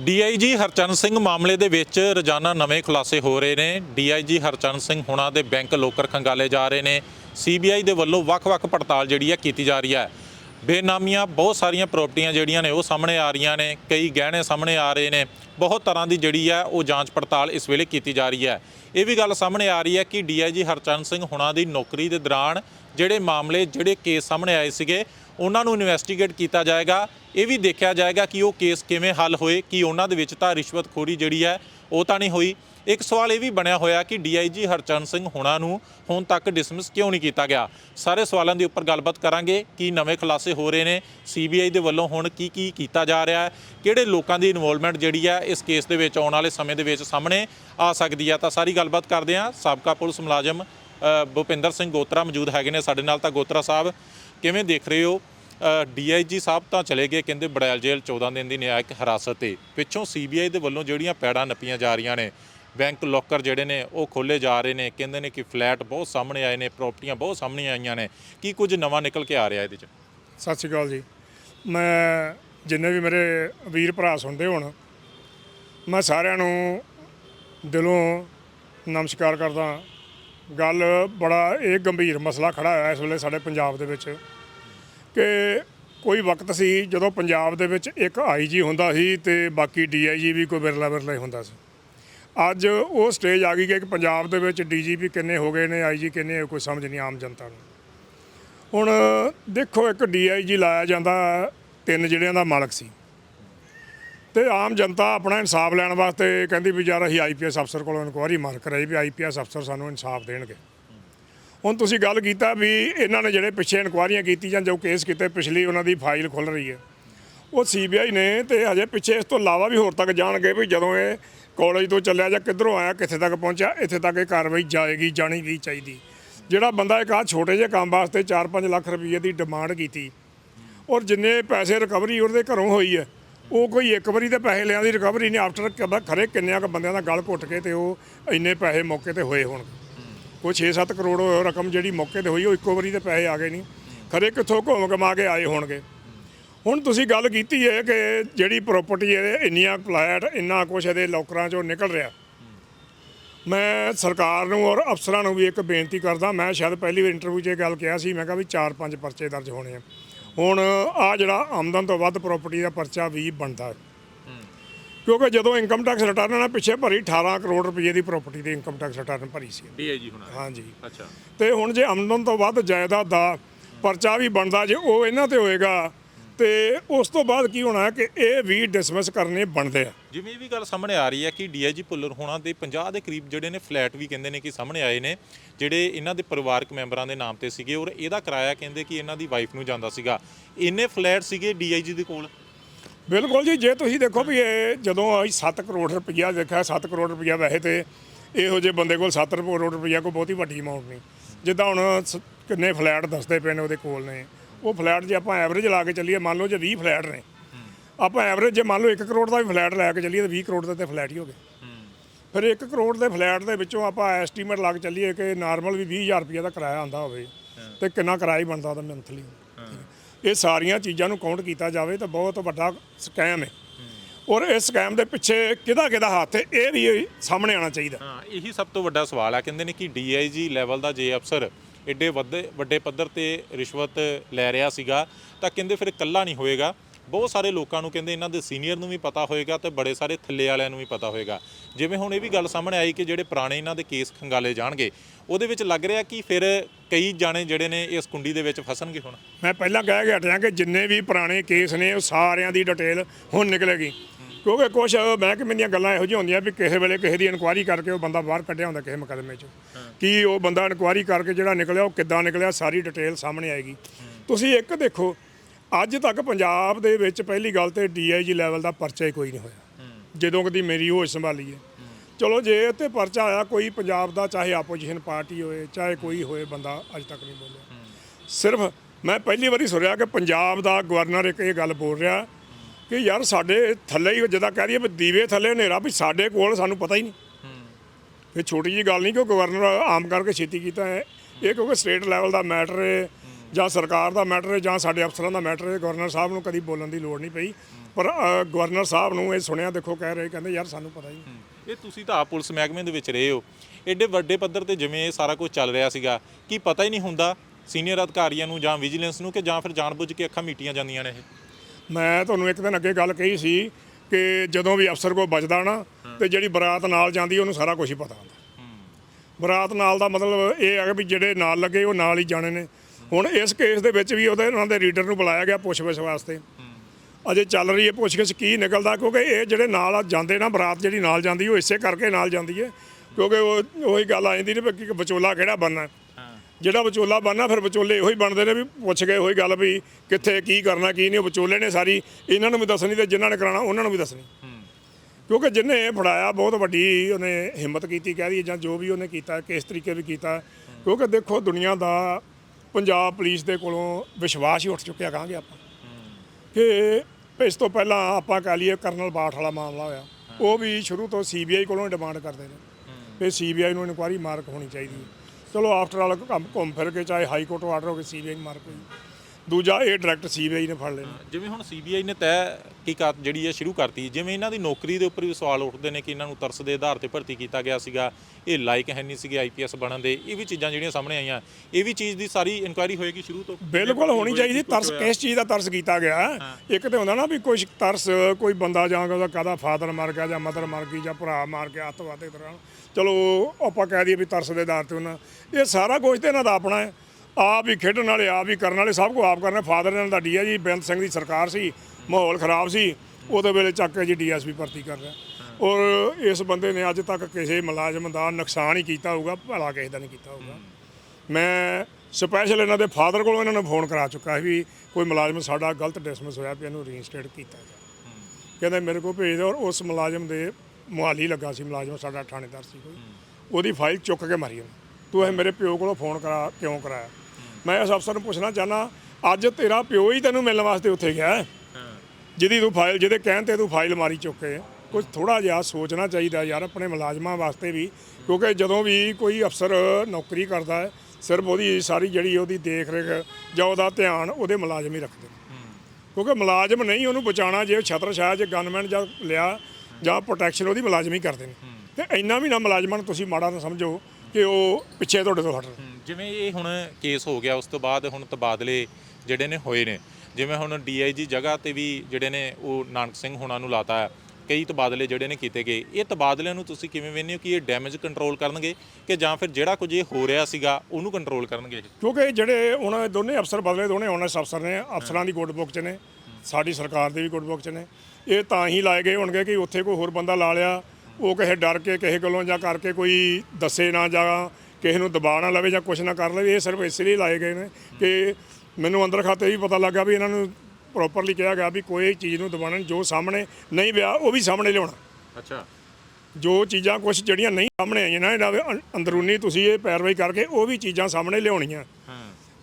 DIG Harcharan Singh ਮਾਮਲੇ ਦੇ ਵਿੱਚ ਰੋਜ਼ਾਨਾ ਨਵੇਂ ਖੁਲਾਸੇ ਹੋ ਰਹੇ ਨੇ। ਡੀਆਈਜੀ ਹਰਚਰਨ ਸਿੰਘ ਹੁਣਾਂ ਦੇ ਬੈਂਕ ਲੋਕਰ ਖੰਗਾਲੇ ਜਾ ਰਹੇ ਨੇ। ਸੀਬੀਆਈ ਦੇ ਵੱਲੋਂ ਵੱਖ-ਵੱਖ ਪੜਤਾਲ ਜਿਹੜੀ ਹੈ ਕੀਤੀ ਜਾ ਰਹੀ ਹੈ ਬੇਨਾਮੀਆਂ ਬਹੁਤ ਸਾਰੀਆਂ ਪ੍ਰਾਪਰਟੀਆਂ ਜਿਹੜੀਆਂ ਨੇ ਉਹ ਸਾਹਮਣੇ ਆ ਰਹੀਆਂ ਨੇ। ਕਈ ਗਹਿਣੇ ਸਾਹਮਣੇ ਆ ਰਹੇ ਨੇ। ਬਹੁਤ ਤਰ੍ਹਾਂ ਦੀ ਜਿਹੜੀ ਹੈ ਉਹ ਜਾਂਚ ਪੜਤਾਲ ਇਸ ਵੇਲੇ ਕੀਤੀ ਜਾ ਰਹੀ ਹੈ ਇਹ ਵੀ ਗੱਲ ਸਾਹਮਣੇ ਆ ਰਹੀ ਹੈ ਕਿ ਡੀਆਈਜੀ ਹਰਚਰਨ ਸਿੰਘ ਹੁਣਾਂ ਦੀ ਨੌਕਰੀ ਦੇ ਦੌਰਾਨ ਜਿਹੜੇ ਮਾਮਲੇ, ਜਿਹੜੇ ਕੇਸ ਸਾਹਮਣੇ ਆਏ ਸੀਗੇ, ਉਹਨਾਂ ਨੂੰ ਇਨਵੈਸਟੀਗੇਟ ਕੀਤਾ ਜਾਏਗਾ। ਇਹ ਵੀ ਦੇਖਿਆ ਜਾਏਗਾ ਕਿ ਉਹ ਕੇਸ ਕਿਵੇਂ ਹੱਲ ਹੋਏ, ਕਿ ਉਹਨਾਂ ਦੇ ਵਿੱਚ ਤਾਂ ਰਿਸ਼ਵਤਖੋਰੀ ਜਿਹੜੀ ਹੈ, ਉਹ ਤਾਂ ਨਹੀਂ ਹੋਈ। ਇੱਕ ਸਵਾਲ ਇਹ ਵੀ ਬਣਿਆ ਹੋਇਆ ਕਿ ਡੀਆਈਜੀ ਹਰਚਰਨ ਸਿੰਘ ਹੁਣਾਂ ਨੂੰ ਹੁਣ ਤੱਕ ਡਿਸਮਿਸ ਕਿਉਂ ਨਹੀਂ ਕੀਤਾ ਗਿਆ? ਸਾਰੇ ਸਵਾਲਾਂ ਦੇ ਉੱਪਰ ਗੱਲਬਾਤ ਕਰਾਂਗੇ, ਕੀ ਨਵੇਂ ਖੁਲਾਸੇ ਹੋ ਰਹੇ ਨੇ ਸੀਬੀਆਈ ਦੇ ਵੱਲੋਂ ਹੁਣ ਕੀ ਕੀ ਕੀਤਾ ਜਾ ਰਿਹਾ ਹੈ, ਕਿਹੜੇ ਲੋਕਾਂ ਦੀ ਇਨਵੋਲਵਮੈਂਟ ਜਿਹੜੀ ਹੈ, ਇਸ ਕੇਸ ਦੇ ਵਿੱਚ ਆਉਣ ਵਾਲੇ ਸਮੇਂ ਦੇ ਵਿੱਚ ਸਾਹਮਣੇ ਆ ਸਕਦੀ ਹੈ। ਤਾਂ ਸਾਰੀ ਗੱਲਬਾਤ ਕਰਦੇ ਹਾਂ, ਸਾਬਕਾ ਪੁਲਿਸ ਮੁਲਾਜ਼ਮ ਭੁਪਿੰਦਰ ਸਿੰਘ ਗੋਤਰਾ ਮੌਜੂਦ ਹੈਗੇ ਨੇ ਸਾਡੇ ਨਾਲ ਤਾਂ ਗੋਤਰਾ ਸਾਹਿਬ, ਕਿਵੇਂ ਦੇਖ ਰਹੇ ਹੋ? ਡੀਆਈਜੀ ਸਾਹਿਬ ਤਾਂ ਚਲੇ ਗਏ, ਕਹਿੰਦੇ ਬੜੈਲ ਜੇਲ੍ਹ 14 ਦਿਨ ਦੀ ਨਿਆਇਕ ਹਿਰਾਸਤ ਤੇ। ਪਿੱਛੋਂ ਸੀਬੀਆਈ ਦੇ ਵੱਲੋਂ ਜਿਹੜੀਆਂ ਪੈੜਾਂ ਨੱਪੀਆਂ ਜਾ ਰਹੀਆਂ ਨੇ, ਬੈਂਕ ਲੋਕਰ ਜਿਹੜੇ ਨੇ, ਉਹ ਖੋਲੇ ਜਾ ਰਹੇ ਨੇ, ਕਹਿੰਦੇ ਨੇ ਕਿ ਫਲੈਟ ਬਹੁਤ ਸਾਹਮਣੇ ਆਏ ਨੇ, ਪ੍ਰਾਪਰਟੀਆਂ ਬਹੁਤ ਸਾਹਮਣੇ ਆਈਆਂ ਨੇ। ਕੀ ਕੁਝ ਨਵਾਂ ਨਿਕਲ ਕੇ ਆ ਰਿਹਾ ਇਹਦੇ 'ਚ? ਸਤਿ ਸ਼੍ਰੀ ਅਕਾਲ ਜੀ। ਮੈਂ, ਜਿੰਨੇ ਵੀ ਮੇਰੇ ਵੀਰ ਭਰਾ ਸੁਣਦੇ ਹੋਣ, ਮੈਂ ਸਾਰਿਆਂ ਨੂੰ ਦਿਲੋਂ ਨਮਸਕਾਰ ਕਰਦਾ ਗੱਲ ਬੜਾ, ਇਹ ਗੰਭੀਰ ਮਸਲਾ ਖੜਾ ਹੋਇਆ ਇਸ ਵੇਲੇ ਸਾਡੇ ਪੰਜਾਬ ਦੇ ਵਿੱਚ ਕਿ ਕੋਈ ਵਕਤ ਸੀ ਜਦੋਂ ਪੰਜਾਬ ਦੇ ਵਿੱਚ ਇੱਕ ਆਈਜੀ ਹੁੰਦਾ ਸੀ ਤੇ ਬਾਕੀ ਡੀਆਈਜੀ ਵੀ ਕੋਈ ਬਿਰਲਾ ਬਿਰਲਾ ਹੀ ਹੁੰਦਾ ਸੀ। ਅੱਜ ਉਹ ਸਟੇਜ ਆ ਗਈ ਕਿ ਪੰਜਾਬ ਦੇ ਵਿੱਚ ਡੀਜੀਪੀ ਕਿੰਨੇ ਹੋ ਗਏ ਨੇ ਆਈਜੀ ਕਿੰਨੇ ਕੋਈ ਸਮਝ ਨਹੀਂ ਆਮ ਜਨਤਾ ਨੂੰ। ਹੁਣ ਦੇਖੋ, ਇੱਕ ਡੀਆਈਜੀ ਲਾਇਆ ਜਾਂਦਾ, ਤਿੰਨ ਜਿਹੜਿਆਂ ਦਾ ਮਾਲਕ ਸੀ। ਤੇ ਆਮ ਜਨਤਾ ਆਪਣਾ ਇਨਸਾਫ ਲੈਣ ਵਾਸਤੇ ਕਹਿੰਦੀ ਵੀ ਯਾਰ ਅਸੀਂ ਆਈਪੀਐਸ ਅਫਸਰ ਕੋਲੋਂ ਇਨਕੁਆਰੀ ਮਾਰ ਕਰਾਈ ਵੀ ਆਈਪੀਐਸ ਅਫਸਰ ਸਾਨੂੰ ਇਨਸਾਫ ਦੇਣਗੇ। ਹੁਣ ਤੁਸੀਂ ਗੱਲ ਕੀਤਾ ਵੀ ਇਹਨਾਂ ਨੇ ਜਿਹੜੇ ਪਿੱਛੇ ਇਨਕੁਆਰੀਆਂ ਕੀਤੀ ਜਾਂ ਜੋ ਕੇਸ ਕੀਤੇ ਪਿਛਲੀ ਉਹਨਾਂ ਦੀ ਫਾਈਲ ਖੁੱਲ ਰਹੀ ਹੈ। ਉਹ ਸੀਬੀਆਈ ਨੇ ਤੇ ਹਜੇ ਪਿੱਛੇ ਇਸ ਤੋਂ ਇਲਾਵਾ ਵੀ ਹੋਰ ਤੱਕ ਜਾਣਗੇ ਵੀ ਜਦੋਂ ਇਹ ਕਾਲਜ ਤੋਂ ਚੱਲਿਆ ਜਾਂ ਕਿੱਧਰੋਂ ਆਇਆ, ਕਿੱਥੇ ਤੱਕ ਪਹੁੰਚਿਆ, ਇੱਥੇ ਤੱਕ ਇਹ ਕਾਰਵਾਈ ਜਾਏਗੀ, ਜਾਣੀ ਵੀ ਚਾਹੀਦੀ। ਜਿਹੜਾ ਬੰਦਾ ਇੱਕ ਆਹ ਛੋਟੇ ਜਿਹੇ ਕੰਮ ਵਾਸਤੇ 4-5 ਲੱਖ ਰੁਪਏ ਦੀ ਡਿਮਾਂਡ ਕੀਤੀ ਔਰ ਜਿੰਨੇ ਪੈਸੇ ਰਿਕਵਰੀ ਉਹਦੇ ਘਰੋਂ ਹੋਈ ਹੈ ਉਹ ਕੋਈ ਇੱਕ ਵਾਰੀ ਤੇ ਪੈਸੇ ਲਿਆਂ ਦੀ ਰਿਕਵਰੀ ਨਹੀਂ ਆਫਟਰ ਖਰੇ ਕਿੰਨਿਆਂ ਕ ਬੰਦਿਆਂ ਦਾ ਗਲ ਘੁੱਟ ਕੇ ਤੇ ਉਹ ਇੰਨੇ ਪੈਸੇ ਮੌਕੇ ਤੇ ਹੋਏ ਹੋਣ। ਕੋਈ 6-7 ਕਰੋੜ ਰਕਮ ਜਿਹੜੀ ਮੌਕੇ ਤੇ ਹੋਈ, ਉਹ ਇੱਕੋ ਵਾਰੀ ਤੇ ਪੈਸੇ ਆ ਗਏ ਨਹੀਂ। ਖਰੇ ਕਿੱਥੋਂ ਘੁੰਮ ਕਮਾ ਕੇ ਆਏ ਹੋਣਗੇ। ਹੁਣ ਤੁਸੀਂ ਗੱਲ ਕੀਤੀ ਹੈ ਕਿ ਜਿਹੜੀ ਪ੍ਰਾਪਰਟੀ ਹੈ, ਇੰਨੀਆਂ ਫਲੈਟ ਇੰਨਾ ਕੁਛ ਇਹਦੇ ਲੋਕਰਾਂ ਚੋਂ ਨਿਕਲ ਰਿਹਾ। ਮੈਂ ਸਰਕਾਰ ਨੂੰ ਔਰ ਅਫਸਰਾਂ ਨੂੰ ਵੀ ਇੱਕ ਬੇਨਤੀ ਕਰਦਾ, ਮੈਂ ਸ਼ਾਇਦ ਪਹਿਲੀ ਵਾਰ ਇੰਟਰਵਿਊ 'ਚ ਇਹ ਗੱਲ ਕਿਹਾ ਸੀ, ਮੈਂ ਕਿਹਾ ਵੀ 4-5 ਪਰਚੇ ਦਰਜ ਹੋਣੇ ਆ। ਹੁਣ ਆ ਜਿਹੜਾ ਆਮਦਨ ਤੋਂ ਵੱਧ ਪ੍ਰਾਪਰਟੀ ਦਾ ਪਰਚਾ ਵੀ ਬਣਦਾ ਹੈ। ਕਿਉਂਕਿ ਜਦੋਂ ਇਨਕਮ ਟੈਕਸ ਰਿਟਰਨ ਨਾਲ ਪਿੱਛੇ ਭਰੀ 18 ਕਰੋੜ ਰੁਪਏ ਦੀ ਪ੍ਰਾਪਰਟੀ ਦੀ ਇਨਕਮ ਟੈਕਸ ਰਿਟਰਨ ਭਰੀ ਸੀ। ਡੀਆਈਜੀ ਹੁਣਾਂ ਹਾਂਜੀ। ਅੱਛਾ। ਤੇ ਹੁਣ ਜੇ ਆਮਦਨ ਤੋਂ ਵੱਧ ਜਾਇਦਾਦ ਦਾ ਪਰਚਾ ਵੀ ਬਣਦਾ ਜੇ ਉਹ ਇਹਨਾਂ ਤੇ ਹੋਏਗਾ ਤੇ ਉਸ ਤੋਂ ਬਾਅਦ ਕੀ ਹੋਣਾ ਕਿ ਇਹ ਵੀ ਡਿਸਮਿਸ ਕਰਨੇ ਬਣਦੇ ਆ। ਜਿਵੇਂ ਇਹ ਵੀ ਗੱਲ ਸਾਹਮਣੇ ਆ ਰਹੀ ਹੈ ਕਿ ਡੀਆਈਜੀ ਭੁੱਲਰ ਹੋਣਾ ਦੇ 50 ਦੇ ਕਰੀਬ ਜਿਹੜੇ ਨੇ ਫਲੈਟ ਵੀ ਕਹਿੰਦੇ ਨੇ ਕਿ ਸਾਹਮਣੇ ਆਏ ਨੇ ਜਿਹੜੇ ਇਹਨਾਂ ਦੇ ਪਰਿਵਾਰਕ ਮੈਂਬਰਾਂ ਦੇ ਨਾਮ ਤੇ ਸੀਗੇ ਔਰ ਇਹਦਾ ਕਿਰਾਇਆ ਕਹਿੰਦੇ ਕਿ ਇਹਨਾਂ ਦੀ ਵਾਈਫ ਨੂੰ ਜਾਂਦਾ ਸੀਗਾ। ਇੰਨੇ ਫਲੈਟ ਸੀਗੇ ਡੀਆਈਜੀ ਦੇ ਕੋਲ? ਬਿਲਕੁਲ ਜੀ ਜੇ ਤੁਸੀਂ ਦੇਖੋ ਵੀ ਇਹ ਜਦੋਂ ਅਸੀਂ 7 ਕਰੋੜ ਰੁਪਈਆ ਦੇਖਿਆ 7 ਕਰੋੜ ਰੁਪਈਆ ਵੈਸੇ ਤੇ ਇਹੋ ਜਿਹੇ ਬੰਦੇ ਕੋਲ 7 ਕਰੋੜ ਰੁਪਈਆ ਕੋਈ ਬਹੁਤੀ ਵੱਡੀ ਅਮਾਉਂਟ ਨਹੀਂ। ਜਿੱਦਾਂ ਹੁਣ ਕਿੰਨੇ ਫਲੈਟ ਦੱਸਦੇ ਪਏ ਨੇ ਉਹਦੇ ਕੋਲ ਨੇ। ਉਹ ਫਲੈਟ ਜੇ ਆਪਾਂ ਐਵਰੇਜ ਲਾ ਕੇ ਚੱਲੀਏ, ਮੰਨ ਲਓ ਜੇ 20 ਫਲੈਟ ਨੇ। ਆਪਾਂ ਐਵਰੇਜ ਜੇ ਮੰਨ ਲਓ 1 ਕਰੋੜ ਦਾ ਵੀ ਫਲੈਟ ਲੈ ਕੇ ਚੱਲੀਏ ਤਾਂ 20 ਕਰੋੜ ਦਾ ਤੇ ਫਲੈਟ ਹੀ ਹੋ ਗਏ ਫਿਰ 1 ਕਰੋੜ ਦੇ ਫਲੈਟ ਦੇ ਵਿੱਚੋਂ ਆਪਾਂ ਐਸਟੀਮੇਟ ਲਾ ਕੇ ਚੱਲੀਏ ਕਿ ਨਾਰਮਲ ਵੀ 20000 ਰੁਪਏ ਦਾ ਕਿਰਾਇਆ ਆਂਦਾ ਹੋਵੇ ਤੇ ਕਿੰਨਾ ਕਿਰਾਇਆ ਹੀ ਬਣਦਾ ਉਹਦਾ ਮੰਥਲੀ ਇਹ ਸਾਰੀਆਂ ਚੀਜ਼ਾਂ ਨੂੰ ਕਾਊਂਟ ਕੀਤਾ ਜਾਵੇ ਤਾਂ ਬਹੁਤ ਵੱਡਾ ਸਕੈਮ ਹੈ। ਔਰ ਇਸ ਸਕੈਮ ਦੇ ਪਿੱਛੇ ਕਿਹਦਾ ਕਿਹਦਾ ਹੱਥ ਹੈ, ਇਹ ਵੀ ਸਾਹਮਣੇ ਆਉਣਾ ਚਾਹੀਦਾ। ਹਾਂ, ਇਹੀ ਸਭ ਤੋਂ ਵੱਡਾ ਸਵਾਲ ਆ। ਕਹਿੰਦੇ ਨੇ ਕਿ ਡੀਆਈਜੀ ਲੈਵਲ ਦਾ ਜੇ ਅਫਸਰ ਐਡੇ ਵੱਡੇ ਵੱਡੇ ਪੱਧਰ ਤੇ ਰਿਸ਼ਵਤ ਲੈ ਰਿਹਾ ਸੀਗਾ, ਤਾਂ ਕਹਿੰਦੇ ਫਿਰ ਇਕੱਲਾ ਨਹੀਂ ਹੋਏਗਾ। ਬਹੁਤ ਸਾਰੇ ਲੋਕਾਂ ਨੂੰ ਕਹਿੰਦੇ ਇਹਨਾਂ ਦੇ ਸੀਨੀਅਰ ਨੂੰ ਵੀ ਪਤਾ ਹੋਏਗਾ ਤੇ ਬੜੇ ਸਾਰੇ ਥੱਲੇ ਵਾਲਿਆਂ ਨੂੰ ਵੀ ਪਤਾ ਹੋਏਗਾ। ਜਿਵੇਂ ਹੁਣ ਇਹ ਵੀ ਗੱਲ ਸਾਹਮਣੇ ਆਈ ਕਿ ਜਿਹੜੇ ਪੁਰਾਣੇ ਇਹਨਾਂ ਦੇ ਕੇਸ ਖੰਗਾਲੇ ਜਾਣਗੇ, ਉਹਦੇ ਵਿੱਚ ਲੱਗ ਰਿਹਾ ਕਿ ਫਿਰ ਕਈ ਜਾਣੇ ਜਿਹੜੇ ਨੇ ਇਸ ਕੁੰਡੀ ਦੇ ਵਿੱਚ ਫਸਣਗੇ ਹੁਣ? ਮੈਂ ਪਹਿਲਾਂ ਕਹਿ ਕੇ ਹਟਿਆ ਕਿ ਜਿੰਨੇ ਵੀ ਪੁਰਾਣੇ ਕੇਸ ਨੇ, ਉਹ ਸਾਰਿਆਂ ਦੀ ਡਿਟੇਲ ਹੁਣ ਨਿਕਲੇਗੀ। ਕਿਉਂਕਿ ਕੁਝ ਮਹਿਕਮੇ ਦੀਆਂ ਗੱਲਾਂ ਇਹੋ ਜਿਹੀਆਂ ਹੁੰਦੀਆਂ ਵੀ ਕਿਸੇ ਵੇਲੇ ਕਿਸੇ ਦੀ ਇਨਕੁਆਇਰੀ ਕਰਕੇ ਉਹ ਬੰਦਾ ਬਾਹਰ ਕੱਢਿਆ ਹੁੰਦਾ ਕਿਸੇ ਮੁਕੱਦਮੇ 'ਚ। ਕੀ ਉਹ ਬੰਦਾ ਇਨਕੁਆਇਰੀ ਕਰਕੇ ਜਿਹੜਾ ਨਿਕਲਿਆ ਉਹ ਕਿੱਦਾਂ ਨਿਕਲਿਆ ਸਾਰੀ ਡਿਟੇਲ ਸਾਹਮਣੇ ਆਏਗੀ। ਤੁਸੀਂ ਇੱਕ ਦੇਖੋ ਅੱਜ ਤੱਕ ਪੰਜਾਬ ਦੇ ਵਿੱਚ ਪਹਿਲੀ ਗੱਲ ਤੇ ਡੀਆਈਜੀ ਲੈਵਲ ਦਾ ਪਰਚਾ ਹੀ ਕੋਈ ਨਹੀਂ ਹੋਇਆ। ਜਦੋਂ ਕਦੀ ਮੇਰੀ ਹੋਸ਼ ਸੰਭਾਲੀ ਹੈ। ਚਲੋ ਜੇ ਤੇ ਪਰਚਾ ਆਇਆ ਕੋਈ ਪੰਜਾਬ ਦਾ ਚਾਹੇ ਆਪੋਜੀਸ਼ਨ ਪਾਰਟੀ ਹੋਏ ਚਾਹੇ ਕੋਈ ਹੋਏ ਬੰਦਾ ਅੱਜ ਤੱਕ ਨਹੀਂ ਬੋਲਿਆ। ਸਿਰਫ ਮੈਂ ਪਹਿਲੀ ਵਾਰੀ ਸੁਣਿਆ ਕਿ ਪੰਜਾਬ ਦਾ ਗਵਰਨਰ ਇੱਕ ਇਹ ਗੱਲ ਬੋਲ ਰਿਹਾ ਕਿ ਯਾਰ ਸਾਡੇ ਥੱਲੇ ਹੀ ਜਿੱਦਾਂ ਕਹਿ ਦਈਏ ਵੀ ਦੀਵੇ ਥੱਲੇ ਹਨੇਰਾ ਵੀ ਸਾਡੇ ਕੋਲ, ਸਾਨੂੰ ਪਤਾ ਹੀ ਨਹੀਂ। ਇਹ ਛੋਟੀ ਜੀ ਗੱਲ ਨਹੀਂ ਕਿ ਗਵਰਨਰ ਆਮ ਕਰਕੇ ਛੇਤੀ ਕੀਤਾ ਹੈ। ਇਹ ਕਿਉਂਕਿ ਸਟੇਟ ਲੈਵਲ ਦਾ ਮੈਟਰ ਹੈ ਜਾਂ ਸਰਕਾਰ ਦਾ ਮੈਟਰ ਹੈ ਜਾਂ ਸਾਡੇ ਅਫਸਰਾਂ ਦਾ ਮੈਟਰ ਹੈ ਗਵਰਨਰ ਸਾਹਿਬ ਨੂੰ ਕਦੀ ਬੋਲਣ ਦੀ ਲੋੜ ਨਹੀਂ ਪਈ। ਪਰ ਗਵਰਨਰ ਸਾਹਿਬ ਨੂੰ ਇਹ ਸੁਣਿਆ ਦੇਖੋ, ਕਹਿ ਰਹੇ, ਕਹਿੰਦੇ ਯਾਰ ਸਾਨੂੰ ਪਤਾ ਹੀ ਨਹੀਂ। ਇਹ ਤੁਸੀਂ ਤਾਂ ਆਪ ਪੁਲਿਸ ਮਹਿਕਮੇ ਦੇ ਵਿੱਚ ਰਹੇ ਹੋ। ਐਡੇ ਵੱਡੇ ਪੱਧਰ ਤੇ ਜਿਵੇਂ ਇਹ ਸਾਰਾ ਕੁਝ ਚੱਲ ਰਿਹਾ ਸੀਗਾ, ਕੀ ਪਤਾ ਹੀ ਨਹੀਂ ਹੁੰਦਾ ਸੀਨੀਅਰ ਅਧਿਕਾਰੀਆਂ ਨੂੰ ਜਾਂ ਵਿਜੀਲੈਂਸ ਨੂੰ ਕਿ ਜਾਂ ਫਿਰ ਜਾਣਬੁੱਝ ਕੇ ਅੱਖਾਂ ਮੀਟੀਆਂ ਜਾਂਦੀਆਂ ਨੇ ਇਹ। ਮੈਂ ਤੁਹਾਨੂੰ ਇੱਕ ਦਿਨ ਅੱਗੇ ਗੱਲ ਕਹੀ ਸੀ ਕਿ ਜਦੋਂ ਵੀ ਅਫਸਰ ਕੋ ਬਚਦਾ ਨਾ ਤੇ ਜਿਹੜੀ ਬਰਾਤ ਨਾਲ ਜਾਂਦੀ ਉਹਨੂੰ ਸਾਰਾ ਕੁਝ ਹੀ ਪਤਾ ਹੁੰਦਾ। ਬਰਾਤ ਨਾਲ ਦਾ ਮਤਲਬ ਇਹ ਹੈ ਵੀ ਜਿਹੜੇ ਨਾਲ ਲੱਗੇ ਉਹ ਨਾਲ ਹੀ ਜਾਣੇ ਨੇ। ਹੁਣ ਇਸ ਕੇਸ ਦੇ ਵਿੱਚ ਵੀ ਉਹਦੇ ਉਹਨਾਂ ਦੇ ਰੀਡਰ ਨੂੰ ਬੁਲਾਇਆ ਗਿਆ ਪੁੱਛਗਿੱਛ ਵਾਸਤੇ। ਅਜੇ ਚੱਲ ਰਹੀ ਹੈ ਪੁੱਛਗਿੱਛ ਕੀ ਨਿਕਲਦਾ? ਕਿਉਂਕਿ ਇਹ ਜਿਹੜੇ ਨਾਲ ਜਾਂਦੇ ਨਾ ਬਰਾਤ ਜਿਹੜੀ ਨਾਲ ਜਾਂਦੀ ਉਹ ਇਸੇ ਕਰਕੇ ਨਾਲ ਜਾਂਦੀ ਹੈ। ਕਿਉਂਕਿ ਉਹ ਉਹੀ ਗੱਲ ਆ ਜਾਂਦੀ ਨੇ ਕਿ ਵਿਚੋਲਾ ਕਿਹੜਾ ਬਣਨਾ ਜਿਹੜਾ ਵਿਚੋਲਾ ਬਣਨਾ ਫਿਰ ਵਿਚੋਲੇ ਉਹੀ ਬਣਦੇ ਨੇ ਵੀ ਪੁੱਛ ਗਏ ਉਹੀ ਗੱਲ ਵੀ ਕਿੱਥੇ ਕੀ ਕਰਨਾ ਕੀ ਨਹੀਂ ਉਹ ਵਿਚੋਲੇ ਨੇ ਸਾਰੀ ਇਹਨਾਂ ਨੂੰ ਵੀ ਦੱਸਣੀ ਤੇ ਜਿਨ੍ਹਾਂ ਨੇ ਕਰਾਉਣਾ ਉਹਨਾਂ ਨੂੰ ਵੀ ਦੱਸਣੀ। ਕਿਉਂਕਿ ਇਹ ਫੜਾਇਆ ਬਹੁਤ ਵੱਡੀ ਉਹਨੇ ਹਿੰਮਤ ਕੀਤੀ ਕਹਿ ਦਈਏ ਜਾਂ ਜੋ ਵੀ ਉਹਨੇ ਕੀਤਾ ਕਿਸ ਤਰੀਕੇ ਵੀ ਕੀਤਾ। ਕਿਉਂਕਿ ਦੇਖੋ ਦੁਨੀਆ ਦਾ ਪੰਜਾਬ ਪੁਲਿਸ ਦੇ ਕੋਲੋਂ ਵਿਸ਼ਵਾਸ ਹੀ ਉੱਠ ਚੁੱਕਿਆ ਕਹਾਂਗੇ ਆਪਾਂ। ਕਿ ਇਸ ਤੋਂ ਪਹਿਲਾਂ ਆਪਾਂ ਕਹਿ ਲਈਏ ਕਰਨਲ ਬਾਠ ਵਾਲਾ ਮਾਮਲਾ ਹੋਇਆ। ਉਹ ਵੀ ਸ਼ੁਰੂ ਤੋਂ ਸੀਬੀਆਈ ਕੋਲੋਂ ਡਿਮਾਂਡ ਕਰਦੇ ਨੇ। ਕਿ ਸੀਬੀਆਈ ਨੂੰ ਇਨਕੁਆਰੀ ਮਾਰਕ ਹੋਣੀ ਚਾਹੀਦੀ ਹੈ। ਚਲੋ ਆਫਟਰ ਆਲ ਕੰਮ ਘੁੰਮ ਫਿਰ ਕੇ ਚਾਹੇ ਹਾਈ ਕੋਰਟ ਆਰਡਰ ਹੋਵੇ ਸੀਬੀਆਈ ਮਾਰਕ ਹੋਈ ਦੂਜਾ ਇਹ ਡਾਇਰੈਕਟ ਸੀਬੀਆਈ ਨੇ ਫੜ ਲੈਣਾ। ਜਿਵੇਂ ਹੁਣ ਸੀਬੀਆਈ ਨੇ ਤੈਅ ਕੀ ਕਰ ਜਿਹੜੀ ਹੈ ਸ਼ੁਰੂ ਕਰਤੀ ਜਿਵੇਂ ਇਹਨਾਂ ਦੀ ਨੌਕਰੀ ਦੇ ਉੱਪਰ ਵੀ ਸਵਾਲ ਉੱਠਦੇ ਨੇ ਕਿ ਇਹਨਾਂ ਨੂੰ ਤਰਸ ਦੇ ਆਧਾਰ ਤੇ ਭਰਤੀ ਕੀਤਾ ਗਿਆ ਸੀਗਾ ਇਹ ਲਾਇਕ ਹੈ ਨਹੀਂ ਸੀਗੇ ਆਈਪੀਐਸ ਬਣਨ ਦੇ ਇਹ ਵੀ ਚੀਜ਼ਾਂ ਜਿਹੜੀਆਂ ਸਾਹਮਣੇ ਆਈਆਂ। ਇਹ ਵੀ ਚੀਜ਼ ਦੀ ਸਾਰੀ ਇਨਕੁਆਇਰੀ ਹੋਏਗੀ ਸ਼ੁਰੂ ਤੋਂ? ਬਿਲਕੁਲ ਹੋਣੀ ਚਾਹੀਦੀ ਤਰਸ ਕਿਸ ਚੀਜ਼ ਦਾ ਤਰਸ ਕੀਤਾ ਗਿਆ ਇੱਕ ਤੇ ਹੁੰਦਾ ਨਾ ਵੀ ਕੁਝ ਤਰਸ ਕੋਈ ਬੰਦਾ ਜਾਂ ਉਹਦਾ ਕਾਹਦਾ ਫਾਦਰ ਮਰ ਗਿਆ ਜਾਂ ਮਦਰ ਮਰ ਗਈ ਜਾਂ ਭਰਾ ਮਾਰ ਗਿਆ ਅੱਤਵਾਦੇ ਤਰ੍ਹਾਂ। ਚਲੋ ਆਪਾਂ ਕਹਿ ਦਈਏ ਵੀ ਤਰਸ ਦੇ ਆਧਾਰ ਤੇ ਉਹਨਾਂ ਇਹ ਸਾਰਾ ਕੁਝ ਤੇ ਇਹਨਾਂ ਦਾ ਆਪਣਾ ਹੈ। ਆਪ ਹੀ ਖੇਡਣ ਵਾਲੇ ਆਪ ਹੀ ਕਰਨ ਵਾਲੇ ਸਭ ਕੁਝ ਆਪ ਕਰਨਾ। ਫਾਦਰ ਇਹਨਾਂ ਦਾ ਡੀ ਜੀ ਬੇਅੰਤ ਸਿੰਘ ਦੀ ਸਰਕਾਰ ਸੀ ਮਾਹੌਲ ਖਰਾਬ ਸੀ। ਉਹਦੇ ਵੇਲੇ ਚੱਕ ਕੇ ਜੀ ਡੀਐਸਪੀ ਭਰਤੀ ਕਰ ਰਿਹਾ। ਔਰ ਇਸ ਬੰਦੇ ਨੇ ਅੱਜ ਤੱਕ ਕਿਸੇ ਮੁਲਾਜ਼ਮ ਦਾ ਨੁਕਸਾਨ ਹੀ ਕੀਤਾ ਹੋਊਗਾ ਭਲਾ ਕਿਸੇ ਦਾ ਨਹੀਂ ਕੀਤਾ ਹੋਊਗਾ। ਮੈਂ ਸਪੈਸ਼ਲ ਇਹਨਾਂ ਦੇ ਫਾਦਰ ਕੋਲੋਂ ਇਹਨਾਂ ਨੂੰ ਫੋਨ ਕਰਾ ਚੁੱਕਾ ਸੀ ਵੀ ਕੋਈ ਮੁਲਾਜ਼ਮ ਸਾਡਾ ਗਲਤ ਡਿਸਮਿਸ ਹੋਇਆ ਵੀ ਇਹਨੂੰ ਰੀਇਨਸਟੇਟ ਕੀਤਾ ਜਾਵੇ। ਕਹਿੰਦੇ ਮੇਰੇ ਕੋਲ ਭੇਜ ਦਿਓ ਔਰ ਉਸ ਮੁਲਾਜ਼ਮ ਦੇ ਮੁਹਾਲੀ ਲੱਗਾ ਸੀ ਮੁਲਾਜ਼ਮ, ਸਾਡਾ ਥਾਣੇਦਾਰ ਸੀ ਕੋਈ। ਉਹਦੀ ਫਾਈਲ ਚੁੱਕ ਕੇ ਮਾਰੀ ਉਹਨੇ। ਤੂੰ ਇਹ ਮੇਰੇ ਪਿਓ ਕੋਲੋਂ ਫੋਨ ਕਰਾ, ਕਿਉਂ ਕਰਾਇਆ? ਮੈਂ ਇਸ ਅਫਸਰ ਨੂੰ ਪੁੱਛਣਾ ਚਾਹਨਾ, ਅੱਜ ਤੇਰਾ ਪਿਓ ਹੀ ਤੈਨੂੰ ਮਿਲਣ ਵਾਸਤੇ ਉੱਥੇ ਗਿਆ ਜਿਹਦੀ ਤੂੰ ਫਾਈਲ, ਜਿਹਦੇ ਕਹਿਣ ਤੇ ਤੂੰ ਫਾਈਲ ਮਾਰੀ ਚੁੱਕ ਕੇ, ਕੁਝ ਥੋੜਾ ਜਿਹਾ ਸੋਚਣਾ ਚਾਹੀਦਾ ਯਾਰ, ਆਪਣੇ ਮੁਲਾਜ਼ਮਾਂ ਵਾਸਤੇ ਵੀ। ਕਿਉਂਕਿ ਜਦੋਂ ਵੀ ਕੋਈ ਅਫਸਰ ਨੌਕਰੀ ਕਰਦਾ ਹੈ, ਸਿਰਫ ਉਹਦੀ ਸਾਰੀ ਜਿਹੜੀ ਉਹਦੀ ਦੇਖ ਰੇਖ ਜਾਂ ਉਹਦਾ ਧਿਆਨ, ਉਹਦੇ ਮੁਲਾਜ਼ਮ ਹੀ ਰੱਖਦੇ ਕਿਉਂਕਿ ਮੁਲਾਜ਼ਮ ਨਹੀਂ ਉਹਨੂੰ ਬਚਾਉਣਾ, ਜੇ ਛਤਰ ਛਾਇਆ, ਜੇ ਗਨਮੈਨ ਜਾਂ ਲਿਆ ਜਾਂ ਪ੍ਰੋਟੈਕਸ਼ਨ ਉਹਦੀ ਮੁਲਾਜ਼ਮ ਕਰਦੇ ਨੇ। ਤੇ ਇੰਨਾ ਵੀ ਨਾ ਮੁਲਾਜ਼ਮਾਂ ਨੂੰ ਤੁਸੀਂ ਮਾੜਾ ਨਾ ਸਮਝੋ ਕਿ ਉਹ ਪਿੱਛੇ ਤੁਹਾਡੇ ਤੋਂ ਹਟ ਜਿਵੇਂ ਇਹ ਹੁਣ ਕੇਸ ਹੋ ਗਿਆ ਉਸ ਤੋਂ ਬਾਅਦ ਹੁਣ ਤਬਾਦਲੇ ਜਿਹੜੇ ਨੇ ਹੋਏ ਨੇ। ਜਿਵੇਂ ਹੁਣ ਡੀਆਈਜੀ ਜਗ੍ਹਾ ਤੇ ਵੀ ਜਿਹੜੇ ਨੇ ਉਹ ਨਾਨਕ ਸਿੰਘ ਹੁਣਾਂ ਨੂੰ ਲਾਤਾ ਹੈ ਕਈ ਤਬਾਦਲੇ ਜਿਹੜੇ ਨੇ ਕੀਤੇ ਗਏ। ਇਹ ਤਬਾਦਲਿਆਂ ਨੂੰ ਤੁਸੀਂ ਕਿਵੇਂ ਵੇਖਦੇ ਹੋ ਕਿ ਇਹ ਡੈਮੇਜ ਕੰਟਰੋਲ ਕਰਨਗੇ ਕਿ ਜਾਂ ਫਿਰ ਜਿਹੜਾ ਕੁਝ ਇਹ ਹੋ ਰਿਹਾ ਸੀਗਾ ਉਹਨੂੰ ਕੰਟਰੋਲ ਕਰਨਗੇ? ਕਿਉਂਕਿ ਜਿਹੜੇ ਹੁਣ ਦੋਨੇ ਅਫਸਰ ਬਦਲੇ ਦੋਨੇ ਆਨੈਸਟ ਅਫਸਰ ਨੇ ਅਫਸਰਾਂ ਦੀ ਗੁੱਡ ਬੁੱਕ 'ਚ ਨੇ। ਸਾਡੀ ਸਰਕਾਰ ਦੇ ਵੀ ਗੁੱਡ ਬੁੱਕ 'ਚ ਨੇ। ਇਹ ਤਾਂ ਹੀ ਲਾਏ ਗਏ ਹੋਣਗੇ ਕਿ ਉੱਥੇ ਕੋਈ ਹੋਰ ਬੰਦਾ ਲਾ ਲਿਆ ਉਹ ਕਿਸੇ ਡਰ ਕੇ ਕਿਸੇ ਕੋਲੋਂ ਜਾਂ ਕਰਕੇ ਕੋਈ ਦੱਸੇ ਨਾ ਜਾਂ ਕਿਸੇ ਨੂੰ ਦਬਾ ਨਾ ਲਵੇ ਜਾਂ ਕੁਝ ਨਾ ਕਰ ਲਵੇ ਇਹ ਸਿਰਫ ਇਸ ਲਈ ਲਾਏ ਗਏ ਨੇ ਕਿ ਮੈਨੂੰ ਅੰਦਰ ਖਾਤੇ ਵੀ ਪਤਾ ਲੱਗਾ ਵੀ ਇਹਨਾਂ ਨੂੰ ਪ੍ਰੋਪਰਲੀ ਕਿਹਾ ਗਿਆ ਵੀ ਕੋਈ ਚੀਜ਼ ਨੂੰ ਦਬਾਉਣਾ ਜੋ ਸਾਹਮਣੇ ਨਹੀਂ ਪਿਆ ਉਹ ਵੀ ਸਾਹਮਣੇ ਲਿਆਉਣਾ। ਅੱਛਾ। ਜੋ ਚੀਜ਼ਾਂ ਕੁਝ ਜਿਹੜੀਆਂ ਨਹੀਂ ਸਾਹਮਣੇ ਆਈਆਂ ਨਾ ਇਹਨਾਂ ਦੇ ਅੰ- ਅੰਦਰੂਨੀ ਤੁਸੀਂ ਇਹ ਪੈਰਵਾਈ ਕਰਕੇ ਉਹ ਵੀ ਚੀਜ਼ਾਂ ਸਾਹਮਣੇ ਲਿਆਉਣੀਆਂ।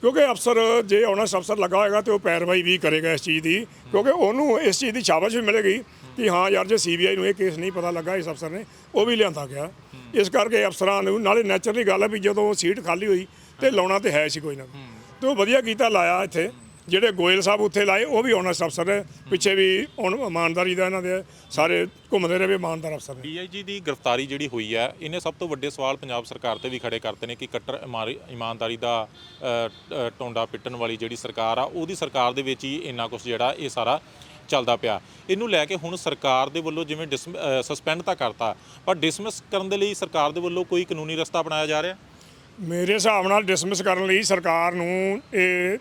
ਕਿਉਂਕਿ ਅਫਸਰ ਜੇ ਆਨੈਸਟ ਅਫਸਰ ਲੱਗਾ ਹੋਏਗਾ ਤੇ ਉਹ ਪੈਰਵਾਈ ਵੀ ਕਰੇਗਾ ਇਸ ਚੀਜ਼ ਦੀ। ਕਿਉਂਕਿ ਉਹਨੂੰ ਇਸ ਚੀਜ਼ ਦੀ ਸ਼ਾਬਾਸ਼ ਵੀ ਮਿਲੇਗੀ ਕਿ ਹਾਂ ਯਾਰ, ਜੇ ਸੀਬੀਆਈ ਨੂੰ ਇਹ ਕੇਸ ਨਹੀਂ ਪਤਾ ਲੱਗਾ, ਇਸ ਅਫਸਰ ਨੇ, ਉਹ ਵੀ ਲਿਆਂਦਾ ਗਿਆ। ਇਸ ਕਰਕੇ ਅਫਸਰਾਂ ਨੂੰ, ਨਾਲੇ ਨੈਚੁਰਲੀ ਗੱਲ ਹੈ ਵੀ ਜਦੋਂ ਸੀਟ ਖਾਲੀ ਹੋਈ ਤੇ ਲਾਉਣਾ ਤੇ ਹੈ ਸੀ ਕੋਈ ਨਾ। ਕੋਈ। ਤੇ ਉਹ ਵਧੀਆ ਕੀਤਾ, ਲਾਇਆ ਇੱਥੇ। ਜਿਹੜੇ ਗੋਇਲ ਸਾਹਿਬ ਉੱਥੇ ਲਾਏ ਉਹ ਵੀ ਆਨੈਸਟ ਅਫਸਰ ਨੇ ਪਿੱਛੇ ਵੀ ਹੁਣ ਇਮਾਨਦਾਰੀ ਦਾ ਇਹਨਾਂ ਦੇ ਸਾਰੇ ਘੁੰਮਦੇ ਰਹੇ ਵੀ ਇਮਾਨਦਾਰ ਅਫਸਰ ਨੇ ਡੀਆਈਜੀ ਦੀ ਗ੍ਰਿਫਤਾਰੀ ਜਿਹੜੀ ਹੋਈ ਹੈ ਇਹਨੇ ਸਭ ਤੋਂ ਵੱਡੇ ਸਵਾਲ ਪੰਜਾਬ ਸਰਕਾਰ ਤੇ ਵੀ ਖੜੇ ਕਰਤੇ ਨੇ ਕਿ ਕੱਟਰ ਇਮਾਰੀ- ਇਮਾਨਦਾਰੀ ਦਾ ਅ, ਅ, ਟੋਂਡਾ ਪਿੱਟਣ ਵਾਲੀ ਜਿਹੜੀ ਸਰਕਾਰ ਆ ਉਹਦੀ ਸਰਕਾਰ ਦੇ ਵਿੱਚ ਹੀ ਇੰਨਾ ਕੁਝ ਜਿਹੜਾ ਇਹ ਸਾਰਾ ਚੱਲਦਾ ਪਿਆ। ਇਹਨੂੰ ਲੈ ਕੇ ਹੁਣ ਸਰਕਾਰ ਦੇ ਵੱਲੋਂ ਜਿਵੇਂ ਸਸਪੈਂਡ ਤਾਂ ਕਰਤਾ ਪਰ ਡਿਸਮਿਸ ਕਰਨ ਦੇ ਲਈ ਸਰਕਾਰ ਦੇ ਵੱਲੋਂ ਕੋਈ ਕਾਨੂੰਨੀ ਰਸਤਾ ਅਪਣਾਇਆ ਜਾ ਰਿਹਾ? ਮੇਰੇ ਹਿਸਾਬ ਨਾਲ ਡਿਸਮਿਸ ਕਰਨ ਲਈ ਸਰਕਾਰ ਨੂੰ ਇਹ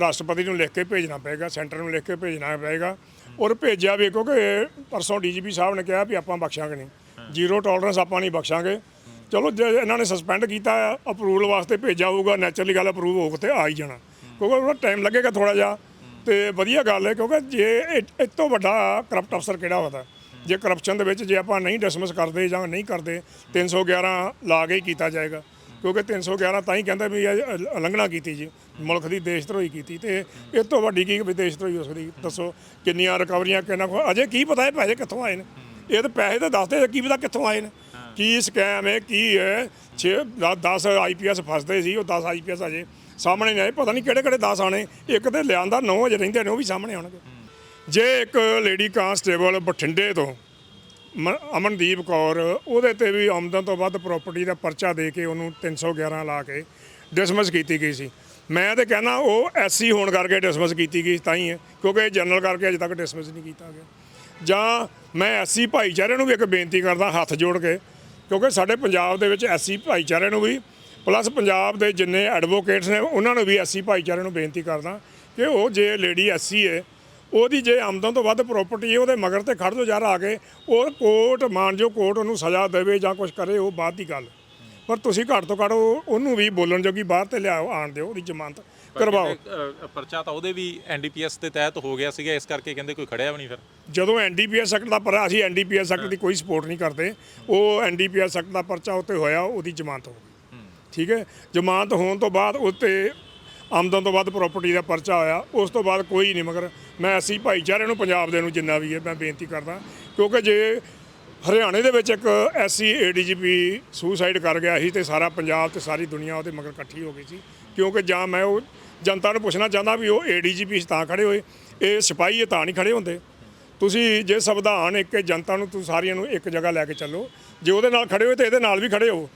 ਰਾਸ਼ਟਰਪਤੀ ਨੂੰ ਲਿਖ ਕੇ ਭੇਜਣਾ ਪਏਗਾ, ਸੈਂਟਰ ਨੂੰ ਲਿਖ ਕੇ ਭੇਜਣਾ ਪਏਗਾ। ਔਰ ਭੇਜਿਆ ਵੀ ਕਿਉਂਕਿ ਪਰਸੋਂ ਡੀਜੀਪੀ ਸਾਹਿਬ ਨੇ ਕਿਹਾ ਵੀ ਆਪਾਂ ਬਖਸ਼ਾਂਗੇ ਨਹੀਂ। ਜ਼ੀਰੋ ਟੋਲਰੈਂਸ ਆਪਾਂ ਨਹੀਂ ਬਖਸ਼ਾਂਗੇ। ਚਲੋ ਜੇ ਇਹਨਾਂ ਨੇ ਸਸਪੈਂਡ ਕੀਤਾ ਅਪਰੂਵਲ ਵਾਸਤੇ ਭੇਜਿਆ ਹੋਊਗਾ ਨੈਚੁਰਲੀ ਗੱਲ ਅਪਰੂਵ ਹੋ ਕੇ ਆ ਹੀ ਜਾਣਾ। ਕਿਉਂਕਿ ਉਹਦਾ ਟਾਈਮ ਲੱਗੇਗਾ ਥੋੜਾ ਜਿਹਾ। ਤੇ ਵਧੀਆ ਗੱਲ ਹੈ, ਕਿਉਂਕਿ ਜੇ ਇਹ ਤੋਂ ਵੱਡਾ ਕਰਪਟ ਅਫਸਰ ਕਿਹੜਾ ਹੁੰਦਾ ਜੇ ਕਰਪਸ਼ਨ ਦੇ ਵਿੱਚ ਜੇ ਆਪਾਂ ਨਹੀਂ ਡਿਸਮਿਸ ਕਰਦੇ ਜਾਂ ਨਹੀਂ ਕਰਦੇ 311 ਲਾ ਕੇ ਹੀ ਕੀਤਾ ਜਾਏਗਾ। ਕਿਉਂਕਿ 311 ਤਾਂ ਹੀ ਕਹਿੰਦਾ ਵੀ ਇਹ ਉਲੰਘਣਾ ਕੀਤੀ ਜੀ, ਮੁਲਕ ਦੀ ਦੇਸ਼ ਧਰੋਹੀ ਕੀਤੀ ਤੇ ਇਹ ਤੋਂ ਵੱਡੀ ਕੀ ਵਿਦੇਸ਼ ਧਰੋਹੀ ਹੋ ਸਕਦੀ? ਦੱਸੋ, ਕਿੰਨੀਆਂ ਰਿਕਵਰੀਆਂ, ਕਿੰਨਾ ਕੁ- ਅਜੇ ਕੀ ਪਤਾ ਇਹ ਪੈਸੇ ਕਿੱਥੋਂ ਆਏ ਨੇ? ਇਹ ਤਾਂ ਪੈਸੇ ਤਾਂ ਦੱਸਦੇ ਕੀ ਪਤਾ ਕਿੱਥੋਂ ਆਏ ਨੇ? ਕੀ ਸਕੈਮ ਹੈ, ਕੀ ਹੈ? 6 10 ਆਈਪੀਐਸ ਫਸਦੇ ਸੀ, ਉਹ 10 ਆਈਪੀਐਸ ਅਜੇ ਸਾਹਮਣੇ ਨਹੀਂ ਆਏ, ਪਤਾ ਨਹੀਂ ਕਿਹੜੇ ਕਿਹੜੇ 10 ਆਣੇ ਇੱਕ ਤੇ ਲਿਆਂਦਾ 9 ਅਜੇ ਰਹਿੰਦੇ ਨੇ, ਉਹ ਵੀ ਸਾਹਮਣੇ ਆਉਣਗੇ। ਜੇ ਇੱਕ ਲੇਡੀ ਕਾਂਸਟੇਬਲ ਬਠਿੰਡੇ ਤੋਂ ਮ- ਅਮਨਦੀਪ ਕੌਰ, ਉਹਦੇ ਤੇ ਵੀ ਆਮਦਨ ਤੋਂ ਵੱਧ ਪ੍ਰਾਪਰਟੀ ਦਾ ਪਰਚਾ ਦੇ ਕੇ ਉਹਨੂੰ 311 ਲਾ ਕੇ ਡਿਸਮਿਸ ਕੀਤੀ ਗਈ ਸੀ। ਮੈਂ ਤੇ ਕਹਿੰਦਾ ਉਹ ਐਸਸੀ ਹੋਣ ਕਰਕੇ ਡਿਸਮਿਸ ਕੀਤੀ ਗਈ ਤਾਂ ਹੀ ਹੈ, ਕਿਉਂਕਿ ਇਹ ਜਨਰਲ ਕਰਕੇ ਅਜੇ ਤੱਕ ਡਿਸਮਿਸ ਨਹੀਂ ਕੀਤਾ ਗਿਆ। ਜਾਂ ਮੈਂ ਐਸਸੀ ਭਾਈਚਾਰੇ ਨੂੰ ਵੀ ਇੱਕ ਬੇਨਤੀ ਕਰਦਾ ਹੱਥ ਜੋੜ ਕੇ, ਕਿਉਂਕਿ ਸਾਡੇ ਪੰਜਾਬ ਦੇ ਵਿੱਚ ਐਸਸੀ ਭਾਈਚਾਰੇ ਨੂੰ ਵੀ ਪਲੱਸ ਪੰਜਾਬ ਦੇ ਜਿੰਨੇ ਐਡਵੋਕੇਟਸ ਨੇ, ਉਹਨਾਂ ਨੂੰ ਵੀ ਐਸਸੀ ਭਾਈਚਾਰੇ ਨੂੰ ਬੇਨਤੀ ਕਰਦਾ ਕਿ ਉਹ ਜੇ ਲੇਡੀ ਐਸਸੀ ਹੈ ਉਹਦੀ ਜੇ ਆਮਦਨ ਤੋਂ ਵੱਧ ਪ੍ਰਾਪਰਟੀ ਉਹਦੇ ਮਗਰ ਤੇ ਖੜ ਜੋ ਜਾ ਆ ਕੇ ਉਹ ਕੋਰਟ ਮਾਨਜੋ ਕੋਰਟ ਉਹਨੂੰ ਸਜ਼ਾ ਦੇਵੇ ਜਾਂ ਕੁਝ ਕਰੇ ਉਹ ਬਾਅਦ ਦੀ ਗੱਲ। ਪਰ ਤੁਸੀਂ ਘੱਟ ਤੋਂ ਘੱਟ ਉਹ- ਉਹਨੂੰ ਵੀ ਬੋਲਣ ਜੋਗੀ ਬਾਹਰ ਤੇ ਲਿਆਓ ਆਣ ਦਿਓ ਉਹਦੀ ਜ਼ਮਾਨਤ ਕਰਵਾਓ। ਪਰਚਾ ਤਾਂ ਉਹਦੇ ਵੀ ਐਨਡੀਪੀਐਸ ਦੇ ਤਹਿਤ ਹੋ ਗਿਆ ਸੀਗਾ ਇਸ ਕਰਕੇ ਕਹਿੰਦੇ ਕੋਈ ਖੜਿਆ ਵੀ ਨਹੀਂ ਫਿਰ। ਜਦੋਂ ਐਨਡੀਪੀਐਸ ਐਕਟ ਦਾ ਪਰ ਅਸੀਂ ਐਨਡੀਪੀਐਸ ਐਕਟ ਦੀ ਕੋਈ ਸਪੋਰਟ ਨਹੀਂ ਕਰਦੇ। ਉਹ ਐਨਡੀਪੀਐਸ ਐਕਟ ਦਾ ਪਰਚਾ ਉੱਤੇ ਹੋਇਆ ਉਹਦੀ ਜ਼ਮਾਨਤ ਹੋ ਗਈ। ਠੀਕ ਹੈ? ਜ਼ਮਾਨਤ ਹੋਣ ਤੋਂ ਬਾਅਦ ਉੱਤੇ ਆਮਦਨ ਤੋਂ ਵੱਧ ਪ੍ਰਾਪਰਟੀ ਦਾ ਪਰਚਾ ਹੋਇਆ ਉਸ ਤੋਂ ਬਾਅਦ ਕੋਈ ਨਹੀਂ, ਮਗਰ ਮੈਂ ਅਸੀਂ ਭਾਈਚਾਰੇ ਨੂੰ ਪੰਜਾਬ ਦੇ ਨੂੰ ਜਿੰਨਾ ਵੀ ਹੈ, ਮੈਂ ਬੇਨਤੀ ਕਰਦਾ, ਕਿਉਂਕਿ ਜੇ ਹਰਿਆਣੇ ਦੇ ਵਿੱਚ ਇੱਕ ਐਸਸੀ ਏਡੀਜੀਪੀ ਸੁਸਾਈਡ ਕਰ ਗਿਆ ਸੀ ਤੇ ਸਾਰਾ ਪੰਜਾਬ ਤੇ ਸਾਰੀ ਦੁਨੀਆ ਉਹਦੇ ਮਗਰ ਇਕੱਠੀ ਹੋ ਗਈ ਸੀ, ਕਿਉਂਕਿ ਜਾਂ ਮੈਂ ਉਹ ਜਨਤਾ ਨੂੰ ਪੁੱਛਣਾ ਚਾਹੁੰਦਾ ਵੀ ਉਹ ਏਡੀਜੀਪੀ ਤਾਂ ਖੜੇ ਹੋਏ, ਇਹ ਸਿਪਾਹੀ ਇਹ ਤਾਂ ਨਹੀਂ ਖੜੇ ਹੁੰਦੇ। ਤੁਸੀਂ ਜੇ ਸੰਵਿਧਾਨ ਇੱਕ ਜਨਤਾ ਨੂੰ, ਤੁਸੀਂ ਸਾਰੀਆਂ ਨੂੰ ਇੱਕ ਜਗ੍ਹਾ ਲੈ ਕੇ ਚੱਲੋ, ਜੇ ਉਹਦੇ ਨਾਲ ਖੜੇ ਹੋਏ ਤੇ ਇਹਦੇ ਨਾਲ ਵੀ ਖੜੇ ਹੋ।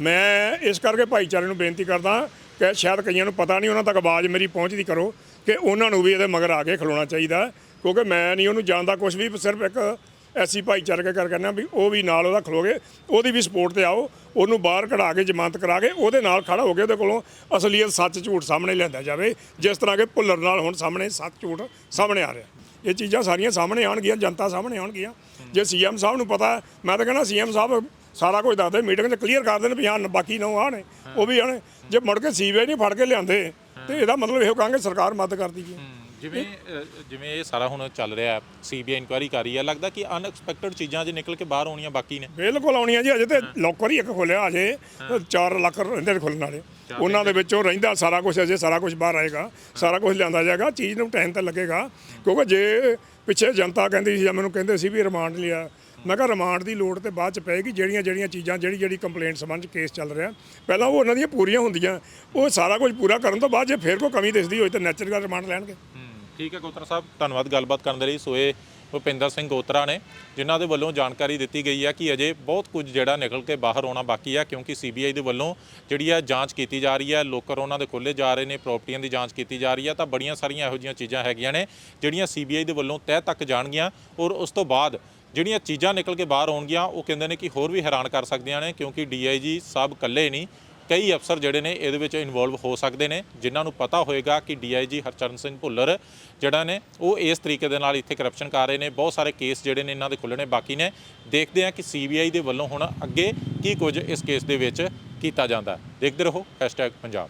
ਮੈਂ ਇਸ ਕਰਕੇ ਭਾਈਚਾਰੇ ਨੂੰ ਬੇਨਤੀ ਕਰਦਾ ਕਿ ਸ਼ਾਇਦ ਕਈਆਂ ਨੂੰ ਪਤਾ ਨਹੀਂ, ਉਹਨਾਂ ਤੱਕ ਆਵਾਜ਼ ਮੇਰੀ ਪਹੁੰਚਦੀ ਕਰੋ ਕਿ ਉਹਨਾਂ ਨੂੰ ਵੀ ਇਹਦੇ ਮਗਰ ਆ ਕੇ ਖਲੋਣਾ ਚਾਹੀਦਾ ਕਿਉਂਕਿ ਮੈਂ ਨਹੀਂ ਉਹਨੂੰ ਜਾਣਦਾ ਕੁਝ ਵੀ, ਸਿਰਫ ਇੱਕ ਐਸੀ ਭਾਈਚਾਰਕ ਕਰ ਕਹਿੰਦਾ ਵੀ ਉਹ ਵੀ ਨਾਲ ਉਹਦਾ ਖਲੋਗੇ, ਉਹਦੀ ਵੀ ਸਪੋਰਟ ਤੇ ਆਓ, ਉਹਨੂੰ ਬਾਹਰ ਕਢਾ ਕੇ ਜ਼ਮਾਨਤ ਕਰਾ ਕੇ ਉਹਦੇ ਨਾਲ ਖੜਾ ਹੋ ਕੇ ਉਹਦੇ ਕੋਲੋਂ ਅਸਲੀਅਤ ਸੱਚ ਝੂਠ ਸਾਹਮਣੇ ਲਿਆਂਦਾ ਜਾਵੇ, ਜਿਸ ਤਰ੍ਹਾਂ ਕਿ ਭੁੱਲਰ ਨਾਲ ਹੁਣ ਸਾਹਮਣੇ ਸੱਚ ਝੂਠ ਸਾਹਮਣੇ ਆ ਰਿਹਾ। ਇਹ ਚੀਜ਼ਾਂ ਸਾਰੀਆਂ ਸਾਹਮਣੇ ਆਉਣਗੀਆਂ, ਜਨਤਾ ਸਾਹਮਣੇ ਆਉਣਗੀਆਂ। ਜੇ ਸੀਐਮ ਸਾਹਿਬ ਨੂੰ ਪਤਾ ਮੈਂ ਤਾਂ ਕਹਿੰਦਾ ਸੀਐਮ ਸਾਹਿਬ ਸਾਰਾ ਕੁਝ ਦੱਸਦੇ ਮੀਟਿੰਗ 'ਚ ਕਲੀਅਰ ਕਰ ਦੇਣ ਵੀ ਹਾਂ ਬਾਕੀ ਨੋ ਆ ਨੇ ਉਹ ਵੀ ਆਣੇ ਜੇ ਮੁੜ ਕੇ ਸੀਬੀਆਈ ਨਹੀਂ ਫੜ ਕੇ ਲਿਆਂਦੇ ਤੇ ਇਹਦਾ ਮਤਲਬ ਇਹੋ ਕਹਾਂਗੇ ਸਰਕਾਰ ਮਦਦ ਕਰਦੀ ਹੈ ਜਿਵੇਂ ਜਿਵੇਂ ਇਹ ਸਾਰਾ ਹੁਣ ਚੱਲ ਰਿਹਾ ਸੀਬੀਆਈ ਇਨਕੁਆਇਰੀ ਕਰ ਰਹੀ ਹੈ ਲੱਗਦਾ ਕਿ ਅਨਐਕਸਪੈਕਟਡ ਚੀਜ਼ਾਂ ਜੇ ਨਿਕਲ ਕੇ ਬਾਹਰ ਆਉਣੀਆਂ ਬਾਕੀ ਨੇ। ਬਿਲਕੁਲ ਆਉਣੀਆਂ ਜੀ ਅਜੇ ਤੇ ਲੋਕਰ ਹੀ ਇੱਕ ਖੋਲਿਆ ਅਜੇ 4 ਲੱਖ ਰਹਿੰਦੇ ਨੇ ਖੁੱਲਣ ਵਾਲੇ। ਉਹਨਾਂ ਦੇ ਵਿੱਚੋਂ ਰਹਿੰਦਾ ਸਾਰਾ ਕੁਝ ਅਜੇ ਸਾਰਾ ਕੁਝ ਬਾਹਰ ਆਏਗਾ ਸਾਰਾ ਕੁਝ ਲਿਆਂਦਾ ਜਾਏਗਾ ਚੀਜ਼ ਨੂੰ ਟਾਈਮ ਤਾਂ ਲੱਗੇਗਾ। ਕਿਉਂਕਿ ਜੇ ਪਿੱਛੇ ਜਨਤਾ ਕਹਿੰਦੀ ਸੀ ਜਾਂ ਮੈਨੂੰ ਕਹਿੰਦੇ ਸੀ ਵੀ ਰਿਮਾਂਡ ਲਿਆ ਮੈਂ ਕਿਹਾ ਰਿਮਾਂਡ ਦੀ ਲੋੜ ਤੇ ਬਾਅਦ ਚ ਪਏਗੀ, ਜਿਹੜੀਆਂ ਜਿਹੜੀਆਂ ਚੀਜ਼ਾਂ, ਜਿਹੜੀ ਜਿਹੜੀ ਕੰਪਲੇਂਟ ਸੰਬੰਧ 'ਚ ਕੇਸ ਚੱਲ ਰਿਹਾ। ਪਹਿਲਾਂ ਉਹ ਉਹਨਾਂ ਦੀਆਂ ਪੂਰੀਆਂ ਹੁੰਦੀਆਂ, ਉਹ ਸਾਰਾ ਕੁਝ ਪੂਰਾ ਕਰਨ ਤੋਂ ਬਾਅਦ ਜੇ ਫਿਰ ਕੋਈ ਕਮੀ ਦਿਸਦੀ ਹੋਈ ਤਾਂ ਨੈਚੁਰਲ ਰਿਮਾਂਡ ਲੈਣਗੇ। ਠੀਕ ਹੈ ਗੋਤਰਾ ਸਾਹਿਬ, ਧੰਨਵਾਦ ਗੱਲਬਾਤ ਕਰਨ ਦੇ ਲਈ। ਸੋਏ ਭੁਪਿੰਦਰ ਸਿੰਘ ਗੋਤਰਾ ਨੇ, ਜਿਨ੍ਹਾਂ ਦੇ ਵੱਲੋਂ ਜਾਣਕਾਰੀ ਦਿੱਤੀ ਗਈ ਹੈ ਕਿ ਅਜੇ ਬਹੁਤ ਕੁਝ ਜਿਹੜਾ ਨਿਕਲ ਕੇ ਬਾਹਰ ਆਉਣਾ ਬਾਕੀ ਹੈ ਕਿਉਂਕਿ ਸੀਬੀਆਈ ਦੇ ਵੱਲੋਂ ਜਿਹੜੀ ਹੈ ਜਾਂਚ ਕੀਤੀ ਜਾ ਰਹੀ ਹੈ ਲੋਕਰ ਉਹਨਾਂ ਦੇ ਖੋਲੇ ਜਾ ਰਹੇ ਨੇ ਪ੍ਰਾਪਰਟੀਆਂ ਦੀ ਜਾਂਚ ਕੀਤੀ ਜਾ ਰਹੀ ਹੈ ਤਾਂ ਬੜੀਆਂ ਸਾਰੀਆਂ ਇਹੋ ਜਿਹੀਆਂ ਚੀਜ਼ਾਂ ਹੈਗੀਆਂ ਨੇ, ਜਿਹੜੀਆਂ ਸੀਬੀਆਈ ਦੇ ਵੱਲੋਂ ਤਹਿ ਤੱਕ ਜਾਣਗੀਆਂ ਔਰ ਉਸ ਤੋਂ ਬਾਅਦ ਜਿਹੜੀਆਂ ਚੀਜ਼ਾਂ ਨਿਕਲ ਕੇ ਬਾਹਰ ਆਉਣਗੀਆਂ, ਉਹ ਕਹਿੰਦੇ ਨੇ ਕਿ ਹੋਰ ਵੀ ਹੈਰਾਨ ਕਰ ਸਕਦੀਆਂ ਨੇ, ਕਿਉਂਕਿ ਡੀਆਈਜੀ ਸਾਹਿਬ ਇਕੱਲੇ ਨਹੀਂ, ਕਈ ਅਫਸਰ ਜਿਹੜੇ ਨੇ ਇਹਦੇ ਵਿੱਚ ਇਨਵੋਲਵ ਹੋ ਸਕਦੇ ਨੇ, ਜਿਨ੍ਹਾਂ ਨੂੰ ਪਤਾ ਹੋਏਗਾ ਕਿ ਡੀਆਈਜੀ ਹਰਚਰਨ ਸਿੰਘ ਭੁੱਲਰ ਜਿਹੜਾ ਨੇ, ਉਹ ਇਸ ਤਰੀਕੇ ਦੇ ਨਾਲ ਇੱਥੇ ਕਰਪਸ਼ਨ ਕਰ ਰਹੇ ਨੇ, ਬਹੁਤ ਸਾਰੇ ਕੇਸ ਜਿਹੜੇ ਨੇ ਇਹਨਾਂ ਦੇ ਖੁੱਲ੍ਹਣੇ ਬਾਕੀ ਨੇ, ਦੇਖਦੇ ਹਾਂ ਕਿ ਸੀਬੀਆਈ ਦੇ ਵੱਲੋਂ ਹੁਣ ਅੱਗੇ ਕੀ ਕੁਝ ਇਸ ਕੇਸ ਦੇ ਵਿੱਚ ਕੀਤਾ ਜਾਂਦਾ ਦੇਖਦੇ ਰਹੋ #ਪੰਜਾਬ।